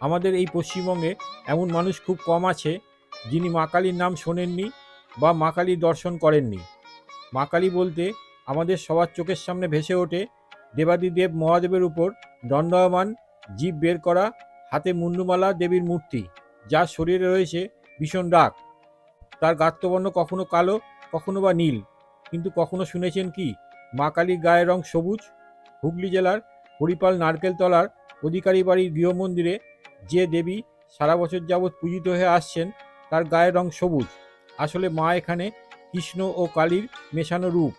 আমাদের এই পশ্চিমবঙ্গে এমন মানুষ খুব কম আছে যিনি মা কালীর নাম শোনেননি বা মা কালীর দর্শন করেননি। মা কালী বলতে আমাদের সবার চোখের সামনে ভেসে ওঠে দেবাদিদেব মহাদেবের উপর দণ্ডায়মান জীব বের করা, হাতে মুন্ডুমালা দেবীর মূর্তি, যার শরীরে রয়েছে ভীষণ রাগ তার গাত্রবর্ণ কখনো কালো, কখনো বা নীল। কিন্তু কখনো শুনেছেন কি, মা কালীর গায়ের রং সবুজ? হুগলি জেলার হরিপাল নারকেলতলার অধিকারী বাড়ির গৃহমন্দিরে যে দেবী সারা বছর যাবৎ পূজিত হয়ে আসছেন, তার গায়ের রং সবুজ। আসলে মা এখানে কৃষ্ণ ও কালীর মেশানো রূপ।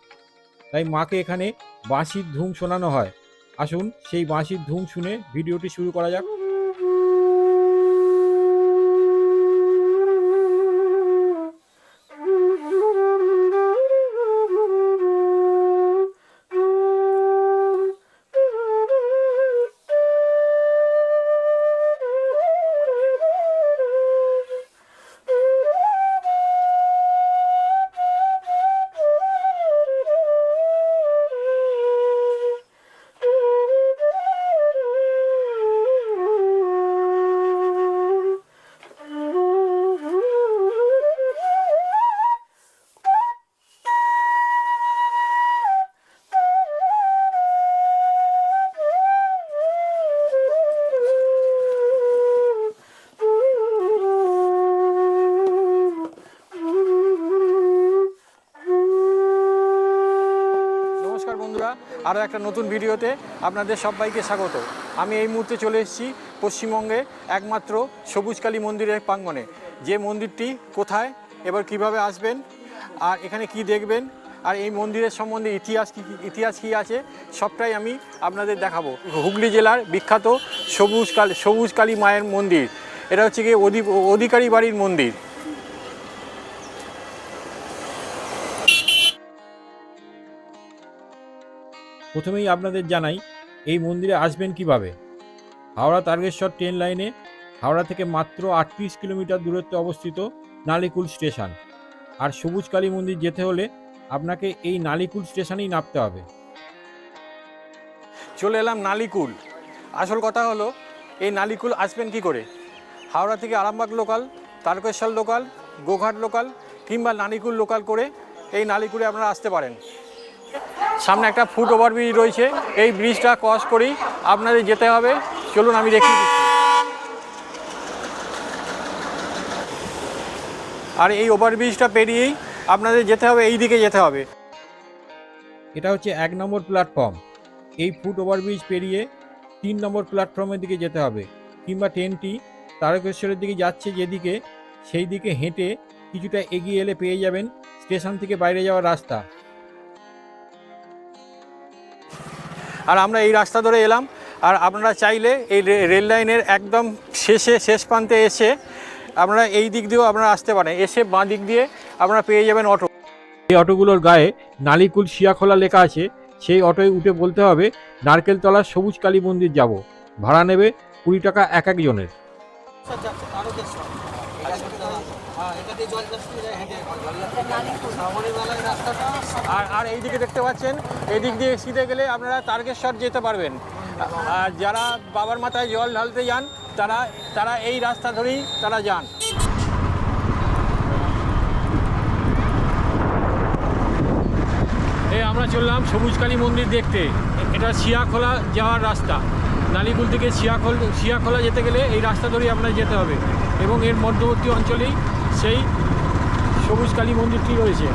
তাই মাকে এখানে বাঁশির ধুম শোনানো হয়। আসুন সেই বাঁশির ধুম শুনে ভিডিওটি শুরু করা যাক। আরও একটা নতুন ভিডিওতে আপনাদের সবাইকে স্বাগত। আমি এই মুহূর্তে চলে এসেছি পশ্চিমবঙ্গে একমাত্র সবুজকালী মন্দিরের প্রাঙ্গণে। যে মন্দিরটি কোথায়, এবার কীভাবে আসবেন, আর এখানে কি দেখবেন, আর এই মন্দিরের সম্বন্ধে ইতিহাস কী ইতিহাস কী আছে, সবটাই আমি আপনাদের দেখাবো। হুগলি জেলার বিখ্যাত সবুজ কালী সবুজ কালী মায়ের মন্দির। এটা হচ্ছে অধি অধিকারী বাড়ির মন্দির। প্রথমেই আপনাদের জানাই, এই মন্দিরে আসবেন কীভাবে? হাওড়া তারকেশ্বর ট্রেন লাইনে হাওড়া থেকে মাত্র আটত্রিশ কিলোমিটার দূরত্বে অবস্থিত নালিকুল স্টেশন। আর সবুজ কালী মন্দির যেতে হলে আপনাকে এই নালিকুল স্টেশনেই নামতে হবে। চলে এলাম নালিকুল। আসল কথা হলো, এই নালিকুল আসবেন কি করে? হাওড়া থেকে Arambagh local Tarakeswar local Goghat local কিংবা নালিকুল লোকাল করে এই নালিকুলে আপনারা আসতে পারেন। সামনে একটা ফুট ওভার ব্রিজ রয়েছে। এই ব্রিজটা ক্রস করেই আপনাদের যেতে হবে। চলুন, আমি দেখি আর এই ওভার ব্রিজটা পেরিয়েই আপনাদের যেতে হবে, এই দিকে যেতে হবে। এটা হচ্ছে এক নম্বর প্ল্যাটফর্ম। এই ফুট ওভারব্রিজ পেরিয়ে তিন নম্বর প্ল্যাটফর্মের দিকে যেতে হবে কিংবা ট্রেনটি তারকেশ্বরের দিকে যাচ্ছে যেদিকে, সেই দিকে হেঁটে কিছুটা এগিয়ে এলে পেয়ে যাবেন স্টেশন থেকে বাইরে যাওয়ার রাস্তা। আর আমরা এই রাস্তা ধরে এলাম আর আপনারা চাইলে এই রেল লাইনের একদম শেষে শেষ প্রান্তে এসে আপনারা এই দিক দিয়েও আপনারা আসতে পারেন এসে বাঁ দিক দিয়ে আপনারা পেয়ে যাবেন অটো এই অটোগুলোর গায়ে নালিকুল শিয়াখোলা লেখা আছে সেই অটোয় উঠে বলতে হবে নারকেলতলার সবুজ কালী মন্দির যাব ভাড়া নেবে কুড়ি টাকা এক একজনের আর আর এই দিকে দেখতে পাচ্ছেন এদিক দিয়ে সিধে গেলে আপনারা তারকেশ্বর যেতে পারবেন। আর যারা বাবার মাথায় জল ঢালতে যান, তারা তারা এই রাস্তা ধরেই তারা যান। এই আমরা চললাম সবুজকালী মন্দির দেখতে। এটা শিয়াখোলা যাওয়ার রাস্তা। নালিকুল থেকে শিয়াখোল, শিয়াখোলা যেতে গেলে এই রাস্তা ধরেই আপনার যেতে হবে। এবং এর মধ্যবর্তী অঞ্চলেই সেই সবুজ কালী মন্দিরটি রয়েছে।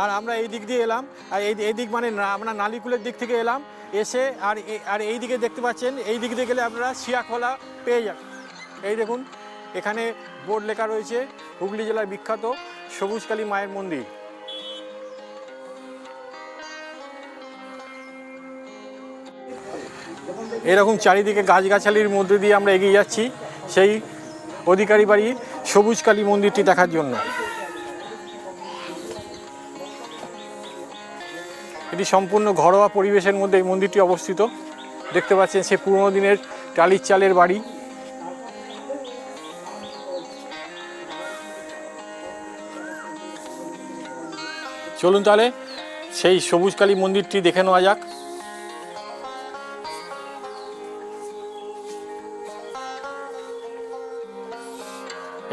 আর আমরা এই দিক দিয়ে এলাম, আর এই এই দিক মানে আমরা নালিকুলের দিক থেকে এলাম, এসে আর আর এই দিকে দেখতে পাচ্ছেন, এই দিক দিয়ে গেলে আপনারা শিয়াখোলা পেয়ে যাবেন এই দেখুন, এখানে বোর্ড লেখা রয়েছে, হুগলি জেলার বিখ্যাত সবুজকালী মায়ের মন্দির। এরকম চারিদিকে গাছগাছালির মধ্যে দিয়ে আমরা এগিয়ে যাচ্ছি, সেই অধিকারী বাড়ির সবুজকালী মন্দিরটি দেখার জন্য। এটি সম্পূর্ণ ঘরোয়া পরিবেশের মধ্যে এই মন্দিরটি অবস্থিত। দেখতে পাচ্ছেন সে পুরনো দিনের টালির চালের বাড়ি। চলুন তাহলে সেই সবুজ কালী মন্দিরটি দেখে নেওয়া যাক।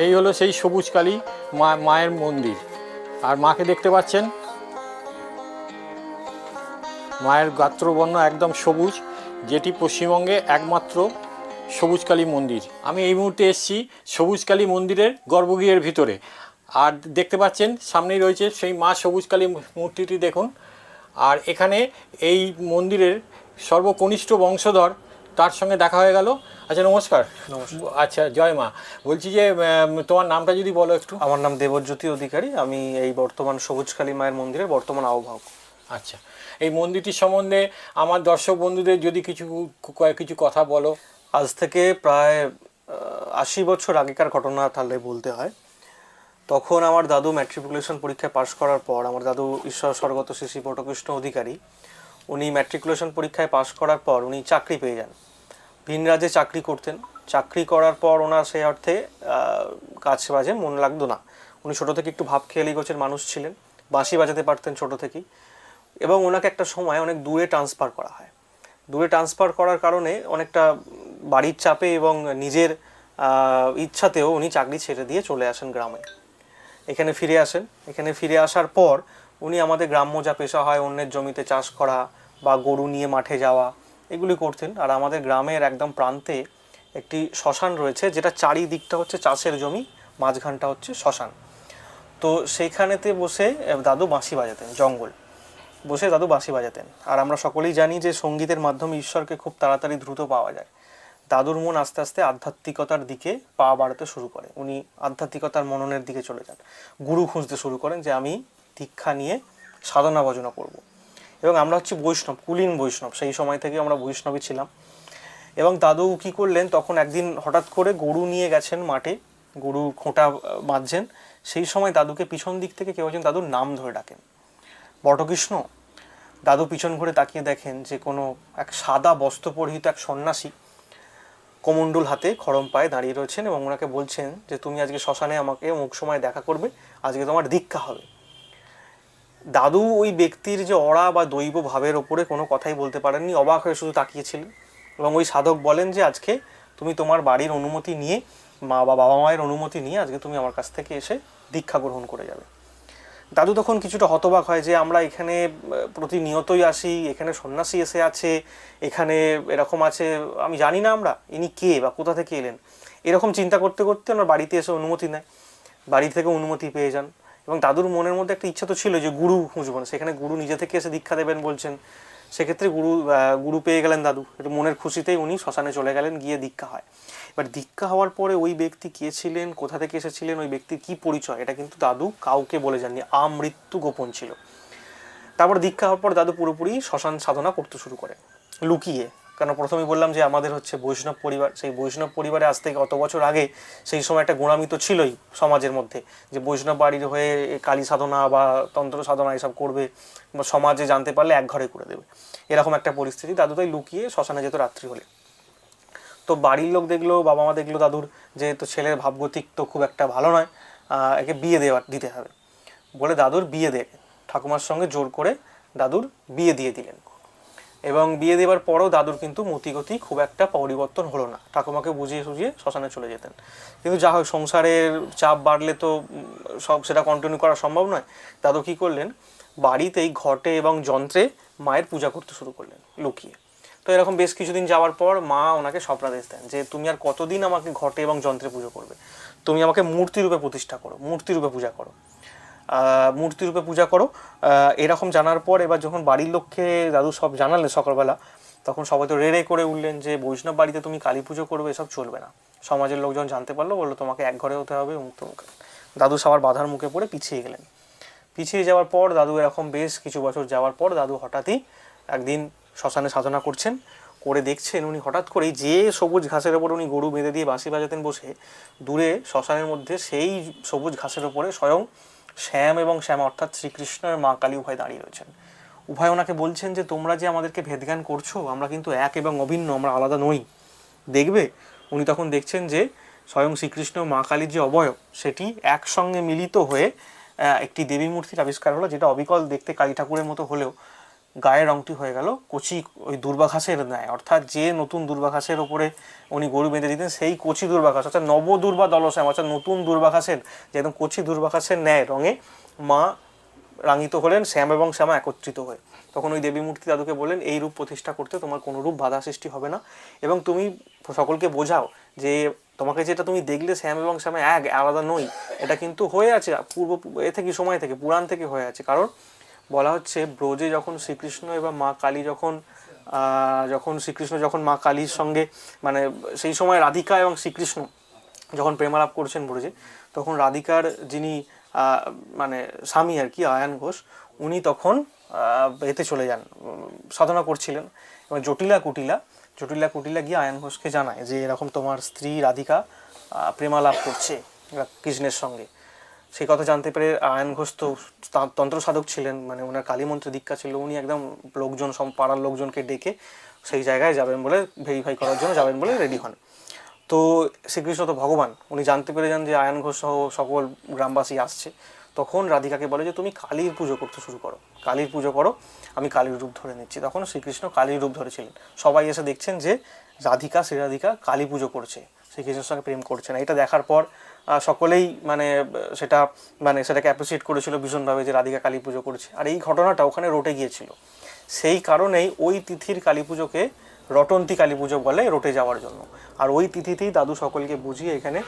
এই হলো সেই সবুজ কালী মায়ের মন্দির। আর মাকে দেখতে পাচ্ছেন মায়ের গাত্রবর্ণ একদম সবুজ যেটি পশ্চিমবঙ্গে একমাত্র সবুজকালী মন্দির। আমি এই মুহূর্তে এসেছি সবুজকালী মন্দিরের গর্ভগৃহের ভিতরে। আর দেখতে পাচ্ছেন সামনেই রয়েছে সেই মা সবুজকালী মূর্তিটি দেখুন। আর এখানে এই মন্দিরের সর্বকনিষ্ঠ বংশধর তার সঙ্গে দেখা হয়ে গেল। আচ্ছা নমস্কার। আচ্ছা জয় মা। বলছি যে তোমার নামটা যদি বলো একটু। আমার নাম দেবজ্যোতি অধিকারী। আমি এই বর্তমান সবুজকালী মায়ের মন্দিরের বর্তমান আহ্বায়ক। আচ্ছা এই মন্দিরটির সম্বন্ধে আমার দর্শক বন্ধুদের যদি কিছু কিছু কথা বলো। আজ থেকে প্রায় আশি বছর আগেকার ঘটনা তাহলে বলতে হয়। তখন আমার দাদু ম্যাট্রিকুলেশন পরীক্ষায় পাশ করার পর, আমার দাদু ঈশ্বর স্বর্গত শ্রী শ্রী পটকৃষ্ণ অধিকারী, উনি ম্যাট্রিকুলেশন পরীক্ষায় পাশ করার পর উনি চাকরি পেয়ে যান। ভিন চাকরি করতেন। চাকরি করার পর ওনার সেই অর্থে কাছে বাজে, মন লাগতো না। উনি ছোটো থেকে একটু ভাব খেয়ালি গোছের মানুষ ছিলেন। বাঁশি বাজাতে পারতেন ছোটো থেকেই। এবং ওনাকে একটা সময় অনেক দূরে ট্রান্সফার করা হয়। দূরে ট্রান্সফার করার কারণে অনেকটা বাড়ির চাপে এবং নিজের ইচ্ছাতেও উনি চাকরি ছেড়ে দিয়ে চলে আসেন গ্রামে। এখানে ফিরে আসেন। এখানে ফিরে আসার পর উনি আমাদের গ্রাম্য যা পেশা হয়, অন্যের জমিতে চাষ করা বা গরু নিয়ে মাঠে যাওয়া, এগুলি করতেন। আর আমাদের গ্রামের একদম প্রান্তে একটি শ্মশান রয়েছে, যেটা চারিদিকটা হচ্ছে চাষের জমি, মাঝখানটা হচ্ছে শ্মশান। তো সেইখানেতে বসে দাদু বাঁশি বাজাতেন, জঙ্গল। বসে দাদু বাঁশি বাজাতেন। আর আমরা সকলেই জানি যে সঙ্গীতের মাধ্যমে ঈশ্বরকে খুব তাড়াতাড়ি দ্রুত পাওয়া যায়। দাদুর মন আস্তে আস্তে আধ্যাত্মিকতার দিকে পা বাড়াতে শুরু করে। উনি আধ্যাত্মিকতার মননের দিকে চলে যান। গুরু খুঁজতে শুরু করেন যে, আমি দীক্ষা নিয়ে সাধনা ভজনা করব। এবং আমরা হচ্ছে বৈষ্ণব, কুলীন বৈষ্ণব। সেই সময় থেকে আমরা বৈষ্ণবই ছিলাম। এবং দাদু কি করলেন, তখন একদিন হঠাৎ করে গরু নিয়ে গেছেন মাঠে গরু খোঁটা বাঁধছেন। সেই সময় দাদুকে পিছন দিক থেকে কেউ একজন দাদুর নাম ধরে ডাকেন। বটকৃষ্ণ, দাদু পিছন ঘুরে তাকিয়ে দেখেন যে কোনো এক সাদা বস্ত্র পরিহিত এক সন্ন্যাসী কমণ্ডল হাতে খড়ম পায়ে দাঁড়িয়ে রয়েছেন এবং ওনাকে বলছেন যে, তুমি আজকে শ্মশানে আমাকে অমুক সময় দেখা করবে, আজকে তোমার দীক্ষা হবে। দাদু ওই ব্যক্তির যে অড়া বা দৈব ভাবের ওপরে কোনো কথাই বলতে পারেননি, অবাক হয়ে শুধু তাকিয়েছিলেন এবং ওই সাধক বলেন যে, আজকে তুমি তোমার বাড়ির অনুমতি নিয়ে, মা বা বাবা মায়ের অনুমতি নিয়ে আজকে তুমি আমার কাছ থেকে এসে দীক্ষা গ্রহণ করে যাবে। দাদু তখন কিছুটা হতবাক হয় যে, আমরা এখানে প্রতিনিয়তই আসি, এখানে সন্ন্যাসী এসে আছে, এখানে এরকম আছে, আমি জানি না আমরা, ইনি কে বা কোথা থেকে এলেন? এরকম চিন্তা করতে করতে ওনার বাড়িতে এসে অনুমতি নেয়, বাড়ি থেকে অনুমতি পেয়ে যান। এবং দাদুর মনের মধ্যে একটা ইচ্ছা তো ছিল যে, গুরু খুঁজবেন সেখানে গুরু নিজে থেকে এসে দীক্ষা দেবেন বলছেন। সেক্ষেত্রে গুরু গুরু পেয়ে গেলেন দাদু। একটু মনের খুশিতেই উনি শ্মশানে চলে গেলেন, গিয়ে দীক্ষা হয়। এবার দীক্ষা হওয়ার পরে ওই ব্যক্তি কে ছিলেন, কোথা থেকে এসেছিলেন, ওই ব্যক্তির কি পরিচয়, এটা কিন্তু দাদু কাউকে বলে যাননি, আমৃত্যু গোপন ছিল। তারপর দীক্ষা হওয়ার পর দাদু পুরোপুরি শ্মশান সাধনা করতে শুরু করে, লুকিয়ে। কারণ প্রথমেই বললাম যে আমাদের হচ্ছে বৈষ্ণব পরিবার, সেই বৈষ্ণব পরিবারে আজ থেকে অত বছর আগে সেই সময় একটা গোড়ামি তো ছিলই সমাজের মধ্যে, যে বৈষ্ণব বাড়ির হয়ে কালী সাধনা বা তন্ত্র সাধনা এসব করবে, বা সমাজে জানতে পারলে এক ঘরে করে দেবে। এরকম একটা পরিস্থিতি দাদু তাই লুকিয়ে শ্মশানে যেত রাত্রি হলে। তো বাড়ির লোক দেখল বাবা মা দেখল, দাদুর, যে তো ছেলের ভাবগতিক তো খুব একটা ভালো নয় একে বিয়ে দেওয়া, দিতে হবে। বলে দাদুর বিয়ে দেয় ঠাকুমার সঙ্গে জোর করে দাদুর বিয়ে দিয়ে দিলেন। এবং বিয়ে দেওয়ার পরেও দাদুর কিন্তু মতিগতি খুব একটা পরিবর্তন হলো না। ঠাকুমাকে বুঝিয়ে সুঝিয়ে শ্মশানে চলে যেতেন। কিন্তু যা হোক সংসারের চাপ বাড়লে তো সব সেটা কন্টিনিউ করা সম্ভব নয়। দাদু কী করলেন? বাড়িতেই ঘটে এবং যন্ত্রে মায়ের পূজা করতে শুরু করলেন, লুকিয়ে। তো এরকম বেশ কিছুদিন যাওয়ার পর মা ওনাকে স্বপ্নাদেশ দেন যে তুমি আর কতদিন আমাকে ঘটে এবং যন্ত্রে পুজো করবে? তুমি আমাকে মূর্তি রূপে প্রতিষ্ঠা করো মূর্তি রূপে পূজা করো। আহ, মূর্তি রূপে পূজা করো। এরকম জানার পর এবার যখন বাড়ির লোককে দাদু সব জানালেন সকালবেলা তখন সবাই তো রেড়ে করে উঠলেন যে বৈষ্ণব বাড়িতে তুমি কালী পুজো করবে এসব চলবে না। সমাজের লোকজন জানতে পারল বলল তোমাকে এক ঘরে হতে হবে মুক্ত দাদু সবার বাধার মুখে পড়ে পিছিয়ে গেলেন। পিছিয়ে যাওয়ার পর দাদু এরকম বেশ কিছু বছর যাওয়ার পর দাদু হঠাৎই একদিন শ্মশানে সাধনা করছেন, করে দেখছেন উনি হঠাৎ করেই যে সবুজ ঘাসের ওপর উনি গরু বেঁধে দিয়ে বাঁশি বাজাতেন বসে, দূরে শ্মশানের মধ্যে সেই সবুজ ঘাসের ওপরে স্বয়ং শ্যাম এবং শ্যাম অর্থাৎ শ্রীকৃষ্ণের মা কালী উভয় দাঁড়িয়ে রয়েছেন। উভয় ওনাকে বলছেন যে, তোমরা যে আমাদেরকে ভেদজ্ঞান করছ, আমরা কিন্তু এক এবং অভিন্ন, আমরা আলাদা নই। দেখবে, উনি তখন দেখছেন যে স্বয়ং শ্রীকৃষ্ণ মা কালীর যে অবয়ব, সেটি একসঙ্গে মিলিত হয়ে একটি দেবী মূর্তির আবিষ্কার হলো, যেটা অবিকল দেখতে কালী ঠাকুরের মতো হলেও গায়ের রংটি হয়ে গেল, কচি ওই দুর্বাঘাসের ন্যায়। অর্থাৎ যে নতুন দুর্বাঘাসের ওপরে উনি গরু বেঁধে দিতেন, সেই কচি দুর্বাঘাস, অর্থাৎ নব দুর্বা দলশ্যাম অর্থাৎ নতুন দুর্বাঘাসের, যে একদম কচি দুর্বাঘাসের ন্যায় রঙে মা রাঙিত হলেন, শ্যাম এবং শ্যামা একত্রিত হয়ে। তখন ওই দেবী মূর্তি দাদুকে বললেন, এই রূপ প্রতিষ্ঠা করতে তোমার কোনো রূপ বাধা সৃষ্টি হবে না। এবং তুমি সকলকে বোঝাও যে তোমাকে যেটা তুমি দেখলে শ্যাম এবং শ্যামা এক, আলাদা নই। এটা কিন্তু হয়ে আছে, পূর্ব, এ থেকে সময় থেকে, পুরাণ থেকে হয়ে আছে। কারণ বলা হচ্ছে, ব্রজে যখন শ্রীকৃষ্ণ এবং মা কালী যখন যখন শ্রীকৃষ্ণ, যখন মা কালীর সঙ্গে মানে সেই সময় রাধিকা এবং শ্রীকৃষ্ণ যখন প্রেমালাপ করছেন ব্রজে, তখন রাধিকার যিনি মানে স্বামী আর কি, আয়ান ঘোষ, উনি তখন এতে চলে যান, সাধনা করছিলেন। এবং জটিলা কুটিলা জটিলা কুটিলা গিয়ে আয়ান ঘোষকে জানায় যে এরকম তোমার স্ত্রী রাধিকা প্রেমালাপ করছে কৃষ্ণের সঙ্গে। সেই কথা জানতে পেরে আয়ন ঘোষ তো তন্ত্র সাধক ছিলেন মানে ওনার কালী মন্ত্রে দীক্ষা ছিল, উনি একদম লোকজন সব পাড়ার লোকজনকে ডেকে সেই জায়গায় যাবেন বলে ভেরিফাই করার জন্য যাবেন বলে রেডি হন। তো শ্রীকৃষ্ণ তো ভগবান, উনি জানতে পেরে যান যে আয়ন ঘোষ সহ সকল গ্রামবাসী আসছে। তখন রাধিকাকে বলে যে, তুমি কালীর পুজো করতে শুরু করো, কালীর পুজো করো, আমি কালীর রূপ ধরে নিচ্ছি। তখন শ্রীকৃষ্ণ কালীর রূপ ধরেছিলেন। সবাই এসে দেখছেন যে রাধিকা শ্রী রাধিকা কালী পুজো করছে, শ্রীকৃষ্ণের সঙ্গে প্রেম করছে না। এটা দেখার পর সকলেই মানে সেটা মানে সেটাকে অ্যাপ্রিসিয়েট করেছিল ভীষণভাবে যে রাধিকা কালী পুজো করছে। আর এই ঘটনাটা ওখানে রটে গিয়েছিল। সেই কারণেই ওই তিথির কালী পুজোকে রটন্তী কালী পুজো বলে রটে যাওয়ার জন্য। আর ওই তিথিতেই দাদু সকলকে বুঝিয়ে এখানে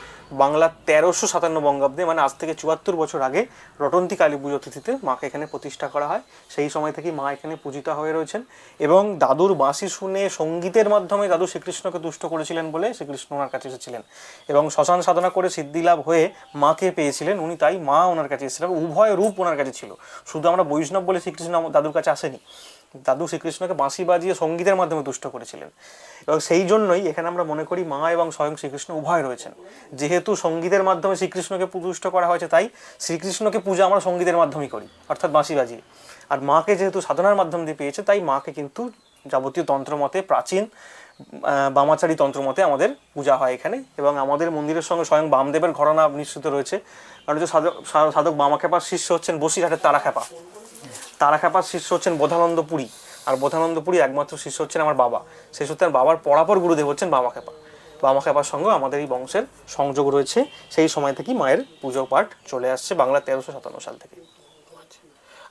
বাংলা তেরোশো সাতান্ন বঙ্গাব্দে মানে আজ থেকে চুয়াত্তর বছর আগে রটন্তী কালী পুজো তিথিতে মাকে এখানে প্রতিষ্ঠা করা হয়। সেই সময় থেকেই মা এখানে পূজিতা হয়ে রয়েছেন এবং দাদুর বাঁশি শুনে সঙ্গীতের মাধ্যমে দাদু শ্রীকৃষ্ণকে তুষ্ট করেছিলেন বলে শ্রীকৃষ্ণ ওনার কাছে এসেছিলেন এবং শ্মশান সাধনা করে সিদ্ধিলাভ হয়ে মাকে পেয়েছিলেন উনি, তাই মা ওনার কাছে এসেছিলেন। উভয় রূপ ওনার কাছে ছিল। শুধু আমরা বৈষ্ণব বলে শ্রীকৃষ্ণ দাদুর কাছে আসেনি। দাদু শ্রীকৃষ্ণকে বাঁশি বাজিয়ে সঙ্গীতের মাধ্যমে তুষ্ট করেছিলেন। এবং সেই জন্যই এখানে আমরা মনে করি মা এবং স্বয়ং শ্রীকৃষ্ণ উভয় রয়েছেন। যেহেতু সঙ্গীতের মাধ্যমে শ্রীকৃষ্ণকে তুষ্ট করা হয়েছে, তাই শ্রীকৃষ্ণকে পূজা আমরা সঙ্গীতের মাধ্যমেই করি, অর্থাৎ বাঁশি বাজিয়ে। আর মাকে যেহেতু সাধনার মাধ্যম দিয়ে পেয়েছে, তাই মাকে কিন্তু যাবতীয় তন্ত্রমতে, প্রাচীন বামাচারী তন্ত্রমতে আমাদের পূজা হয় এখানে। এবং আমাদের মন্দিরের সঙ্গে স্বয়ং বামদেবের ঘটনা নিশ্চিত রয়েছে। কারণ যে সাধক সাধক বামাখ্যাপার শিষ্য হচ্ছেন বসিরহাটের তারাখ্যাপা। তারাখ্যাপার শিষ্য হচ্ছেন বোধানন্দ পুরী আর বোধানন্দ পুরী একমাত্র শিষ্য হচ্ছেন আমার বাবা। সেই সূত্রে বাবার পরাপর গুরুদেব হচ্ছেন বামাখ্যাপা। খেপার সঙ্গে আমাদের এই বংশের সংযোগ রয়েছে। সেই সময় থেকেই মায়ের পুজো পাঠ চলে আসছে বাংলা তেরোশো সাতান্ন সাল থেকে।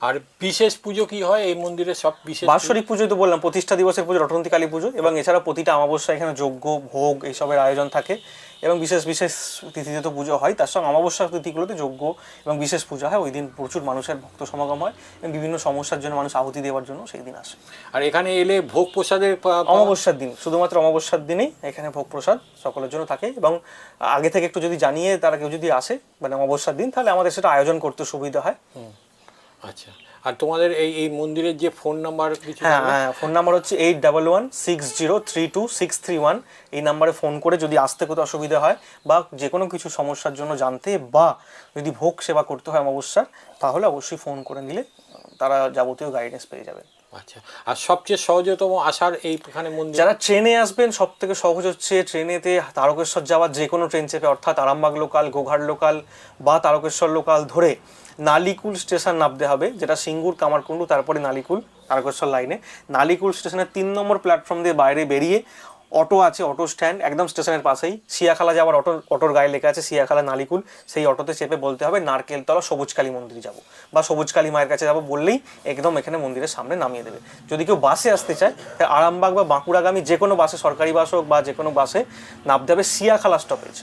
আর বিশেষ পুজো কি হয়? এই মন্দিরে সব বিশেষ বাৎসরিক পুজো তো বললাম প্রতিষ্ঠা দিবসের পুজো রটন্তী কালী পুজো এবং এছাড়া প্রতিটা অমাবস্যা এখানে যজ্ঞ ভোগ এইসবের আয়োজন থাকে এবং বিশেষ বিশেষ তিথিতে তো পুজো হয়। তার সঙ্গে অমাবস্যার তিথিগুলোতে যজ্ঞ এবং বিশেষ পূজা হয়। ওই দিন প্রচুর মানুষের ভক্ত সমাগম হয় এবং বিভিন্ন সমস্যার জন্য মানুষ আহুতি দেওয়ার জন্য সেই দিন আসে। আর এখানে এলে ভোগ প্রসাদের অমাবস্যার দিন শুধুমাত্র অমাবস্যার দিনেই এখানে ভোগ প্রসাদ সকলের জন্য থাকে এবং আগে থেকে একটু যদি জানিয়ে তারা কেউ যদি আসে মানে অমাবস্যার দিন তাহলে আমাদের সেটা আয়োজন করতে সুবিধা হয়। আচ্ছা। আর তোমাদের এই এই মন্দিরের যে ফোন নাম্বার কিছু হ্যাঁ হ্যাঁ ফোন নাম্বার হচ্ছে eight double one six zero three two six three one এই নাম্বারে ফোন করে যদি আসতে কোথাও অসুবিধা হয় বা যে কোনো কিছু সমস্যার জন্য জানতে বা যদি ভোগ সেবা করতে হয় অমাবস্যার তাহলে অবশ্যই ফোন করে নিলে তারা যাবতীয় গাইডেন্স পেয়ে যাবে। আচ্ছা। আর সবচেয়ে সহজতম আসার এই এখানে মন্দির? যারা ট্রেনে আসবেন সব থেকে সহজ হচ্ছে ট্রেনেতে তারকেশ্বর যাওয়ার যে কোনো ট্রেন চেপে অর্থাৎ আরামবাগ লোকাল গোঘাট লোকাল বা তারকেশ্বর লোকাল ধরে নালিকুল স্টেশন নামতে হবে, যেটা সিঙ্গুর, কামারকুণ্ডু, তারপরে নালিকুল তারকেশ্বর লাইনে। নালিকুল স্টেশনের তিন নম্বর প্ল্যাটফর্ম দিয়ে বাইরে বেরিয়ে অটো আছে, অটো স্ট্যান্ড, একদম স্টেশনের পাশেই। সিয়াখালা যাওয়ার অটো, অটোর গায়ে লেখা আছে, সিয়াখালা নালিকুল। সেই অটোতে চেপে বলতে হবে, নারকেলতলা সবুজকালী মন্দির যাব। বা সবুজকালী মায়ের কাছে যাব বললেই একদম এখানে মন্দিরের সামনে নামিয়ে দেবে। যদি কেউ বাসে আসতে চায়, তাহলে আরামবাগ বা বাঁকুড়াগামী যে কোনো বাসে, সরকারি বাস হোক বা যে কোনো বাসে নামতে হবে সিয়াখালা স্টপেজ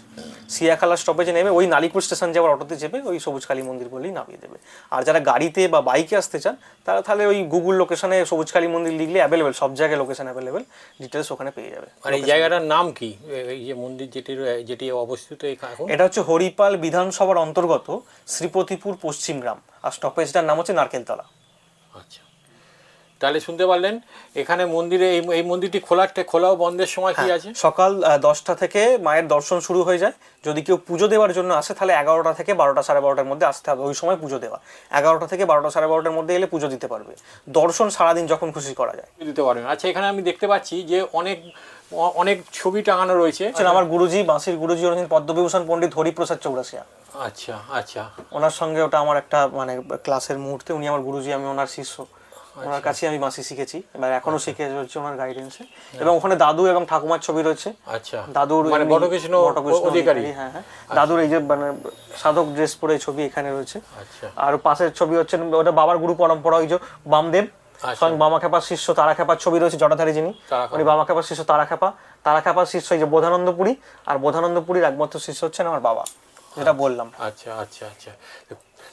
সিয়াখালা স্টপেজে নেমে ওই নালিকুল স্টেশন যাওয়ার অটোতে চেপে ওই সবুজকালী মন্দির বললেই নামিয়ে দেবে। আর যারা গাড়িতে বা বাইকে আসতে চান, তারা তাহলে ওই গুগল লোকেশনে সবুজকালী মন্দির লিখলে অ্যাভেলেবেল সব জায়গায় লোকেশন অ্যাভেলেবেল ডিটেলস ওখানে পেয়ে যাবে। আর এই জায়গাটার নাম কি? এই যে মন্দির যেটি যেটি অবস্থিত এখন? এটা হচ্ছে হরিপাল বিধানসভার অন্তর্গত শ্রীপতিপুর পশ্চিম গ্রাম। আর স্টপেজটার নাম হচ্ছে নারকেলতলা। আচ্ছা। তাহলে শুনতে পারলেন এখানে মন্দিরে এই এই মন্দিরটি খোলার খোলা ও বন্ধের সময় কি আছে? সকাল দশটা থেকে মায়ের দর্শন শুরু হয়ে যায়। যদি কেউ পুজো দেওয়ার জন্য আসে তাহলে এগারোটা থেকে বারোটা সাড়ে বারোটার মধ্যে আসতে হবে। ওই সময় পুজো দেওয়া। এগারোটা থেকে বারোটা সাড়ে বারোটার মধ্যে এলে পুজো দিতে পারবে। দর্শন সারাদিন যখন খুশি করা যায়। দিতে পারবেন। আচ্ছা এখানে আমি দেখতে পাচ্ছি যে অনেক অনেক ছবি টাঙানো রয়েছে। আমার গুরুজি বাঁশির গুরুজি হচ্ছেন পদ্মবিভূষণ পণ্ডিত হরিপ্রসাদ চৌরাসিয়া আচ্ছা আচ্ছা। ওনার সঙ্গে ওটা আমার একটা মানে ক্লাসের মুহূর্তে উনি আমার গুরুজি আমি ওনার শিষ্য। ওনার কাছে আমি বাঁশি শিখেছি এবার এখনও শিখে চলছে ওনার গাইডেন্সে এবং ওখানে দাদু এবং ঠাকুমার ছবি রয়েছে। আচ্ছা। দাদুর মানে বটকৃষ্ণ বটকৃষ্ণ অধিকারী। হ্যাঁ হ্যাঁ। দাদুর এই যে মানে সাধক ড্রেস পরে ছবি এখানে রয়েছে। আচ্ছা। আর পাশের ছবি হচ্ছে ওটা বাবার গুরু পরম্পরা ওই যে বামদেব। আচ্ছা। স্বয়ং বামা খেপার শিষ্য তারা খেপার ছবি রয়েছে জটাধারী যিনি উনি বামা খেপার শিষ্য তারা খেপা তারা খেপার শিষ্য এই যে বোধানন্দপুরী আর বোধানন্দপুরীর একমাত্র শিষ্য হচ্ছেন আমার বাবা যেটা বললাম। আচ্ছা আচ্ছা আচ্ছা।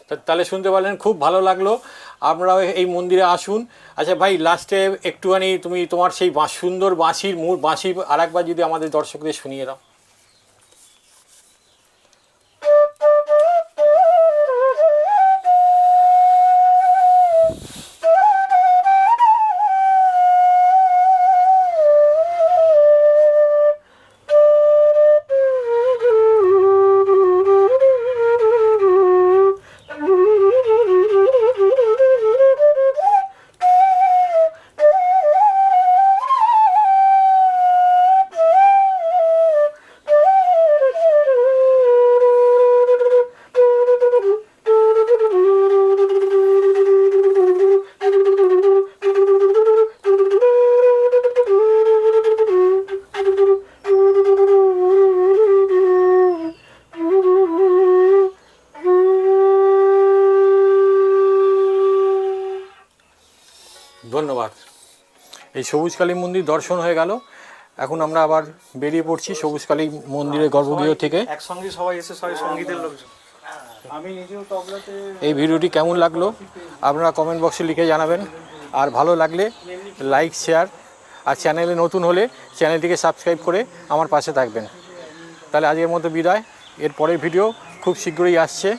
তা- তাহলে শুনতে পারলেন খুব ভালো লাগল। আপনারাও এই মন্দিরে আসুন। আচ্ছা ভাই লাস্টে একটুখানি তুমি তোমার সেই সুন্দর বাঁশির মূল বাঁশি আর একবার যদি আমাদের দর্শকদের শুনিয়ে দাও। এই সবুজকালী মন্দির দর্শন হয়ে গেল। এখন আমরা আবার বেরিয়ে পড়ছি সবুজ কালী মন্দিরের গর্ভগৃহ থেকে। একসঙ্গে সবাই এসে সবাই সঙ্গীতের লোকজন। এই ভিডিওটি কেমন লাগল আপনারা কমেন্ট বক্সে লিখে জানাবেন। আর ভালো লাগলে লাইক শেয়ার আর চ্যানেলে নতুন হলে চ্যানেলটিকে সাবস্ক্রাইব করে আমার পাশে থাকবেন। তাহলে আজকের মতো বিদায়। এর পরের ভিডিও খুব শীঘ্রই আসছে।